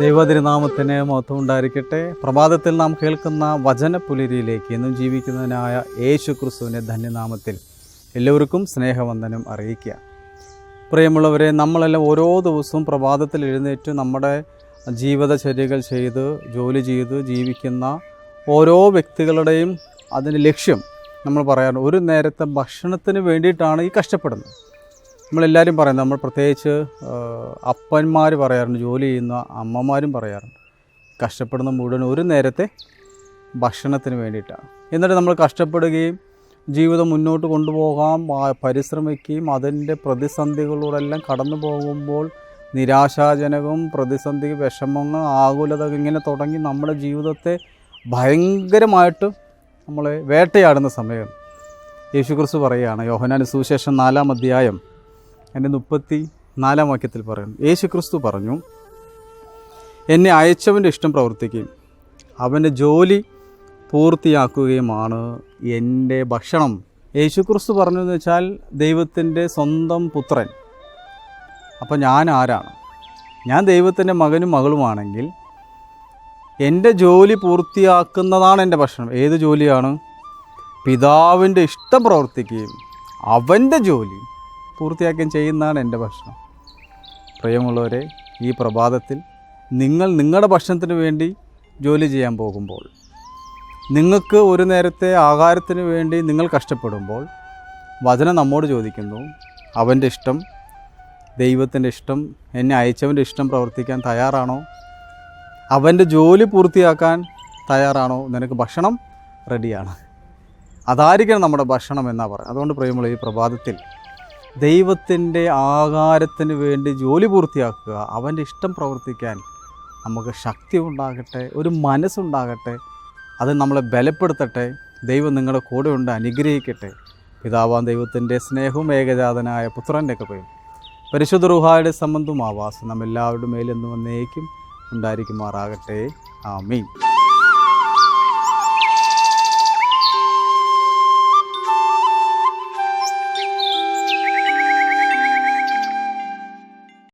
ദൈവതിരുനാമത്തിന് മഹത്വം ഉണ്ടായിരിക്കട്ടെ പ്രഭാതത്തിൽ നാം കേൾക്കുന്ന വചനപ്പുലരിയിലേക്ക് എന്നും ജീവിക്കുന്നതിനായ യേശു ക്രിസ്തുവിന്റെ ധന്യനാമത്തിൽ എല്ലാവർക്കും സ്നേഹവന്ദനം അറിയിക്കുക. പ്രിയമുള്ളവരെ നമ്മളെല്ലാം ഓരോ ദിവസവും പ്രഭാതത്തിൽ എഴുന്നേറ്റ് നമ്മുടെ ജീവിതചര്യകൾ ചെയ്ത് ജോലി ചെയ്ത് ജീവിക്കുന്ന ഓരോ വ്യക്തികളുടെയും അതിന് ലക്ഷ്യം നമ്മൾ പറയാറുണ്ട്. ഒരു നേരത്തെ ഭക്ഷണത്തിന് വേണ്ടിയിട്ടാണ് ഈ കഷ്ടപ്പെടുന്നത്. നമ്മളെല്ലാവരും പറയുന്നത് നമ്മൾ പ്രത്യേകിച്ച് അപ്പന്മാർ പറയാറുണ്ട് ജോലി ചെയ്യുന്ന അമ്മമാരും പറയാറുണ്ട് കഷ്ടപ്പെടുന്ന മുഴുവൻ ഒരു നേരത്തെ ഭക്ഷണത്തിന് വേണ്ടിയിട്ടാണ്. എന്നിട്ട് നമ്മൾ കഷ്ടപ്പെടുകയും ജീവിതം മുന്നോട്ട് കൊണ്ടുപോകാം പരിശ്രമിക്കുകയും അതിന്റെ പ്രതിസന്ധികളോടെല്ലാം കടന്നു പോകുമ്പോൾ നിരാശാജനകവും പ്രതിസന്ധി വിഷമങ്ങൾ ആകുലത ഇങ്ങനെ തുടങ്ങി നമ്മുടെ ജീവിതത്തെ ഭയങ്കരമായിട്ട് നമ്മളെ വേട്ടയാടുന്ന സമയം. യേശുക്രിസ്തു പറയുകയാണ് യോഹനാൻ സുവിശേഷം നാലാം അധ്യായം എന്റെ മുപ്പത്തി നാലാം വാക്യത്തിൽ പറയുന്നു യേശു ക്രിസ്തു പറഞ്ഞു എന്നെ അയച്ചവന്റെ ഇഷ്ടം പ്രവർത്തിക്കുകയും അവന്റെ ജോലി പൂർത്തിയാക്കുകയുമാണ്. എന്റെ ഭക്ഷണം. യേശുക്രിസ്തു പറഞ്ഞു എന്ന് വെച്ചാൽ ദൈവത്തിന്റെ സ്വന്തം പുത്രൻ. അപ്പം ഞാൻ ആരാണ്? ഞാൻ ദൈവത്തിന്റെ മകനും മകളുമാണെങ്കിൽ എന്റെ ജോലി പൂർത്തിയാക്കുന്നതാണ് എന്റെ ഭക്ഷണം. ഏത് ജോലിയാണ്? പിതാവിന്റെ ഇഷ്ടം പ്രവർത്തിക്കുകയും അവന്റെ ജോലി പൂർത്തിയാക്കുകയും ചെയ്യുന്നതാണ് എന്റെ ഭക്ഷണം. പ്രിയമുള്ളവരെ ഈ പ്രഭാതത്തിൽ നിങ്ങൾ നിങ്ങളുടെ ഭക്ഷണത്തിന് വേണ്ടി ജോലി ചെയ്യാൻ പോകുമ്പോൾ നിങ്ങൾക്ക് ഒരു നേരത്തെ ആഹാരത്തിന് വേണ്ടി നിങ്ങൾ കഷ്ടപ്പെടുമ്പോൾ വചനം നമ്മോട് ചോദിക്കുന്നു അവന്റെ ഇഷ്ടം ദൈവത്തിന്റെ ഇഷ്ടം എന്നെ അയച്ചവന്റെ ഇഷ്ടം പ്രവർത്തിക്കാൻ തയ്യാറാണോ? അവന്റെ ജോലി പൂർത്തിയാക്കാൻ തയ്യാറാണോ? നിനക്ക് ഭക്ഷണം റെഡിയാണ്. അതായിരിക്കണം നമ്മുടെ ഭക്ഷണം എന്നാണ് പറയുന്നത്. അതുകൊണ്ട് പ്രിയമുള്ള ഈ പ്രഭാതത്തിൽ ദൈവത്തിന്റെ ആകാരത്തിന് വേണ്ടി ജോലി പൂർത്തിയാക്കുക അവന്റെ ഇഷ്ടം പ്രവർത്തിക്കാൻ നമുക്ക് ശക്തി ഉണ്ടാകട്ടെ ഒരു മനസ്സുണ്ടാകട്ടെ അത് നമ്മളെ ബലപ്പെടുത്തട്ടെ ദൈവം നിങ്ങളുടെ കൂടെ ഉണ്ട് അനുഗ്രഹിക്കട്ടെ. പിതാവാൻ ദൈവത്തിന്റെ സ്നേഹവും ഏകജാതനായ പുത്രന്റെ കൃപയും പരിശുദ്ധ റുഹായുടെ സംബന്ധവും ആവാസം നമ്മെല്ലാവരുടെ മേലെന്ന് വന്നേക്കും ഉണ്ടായിരിക്കുമാറാകട്ടെ. ആമീൻ.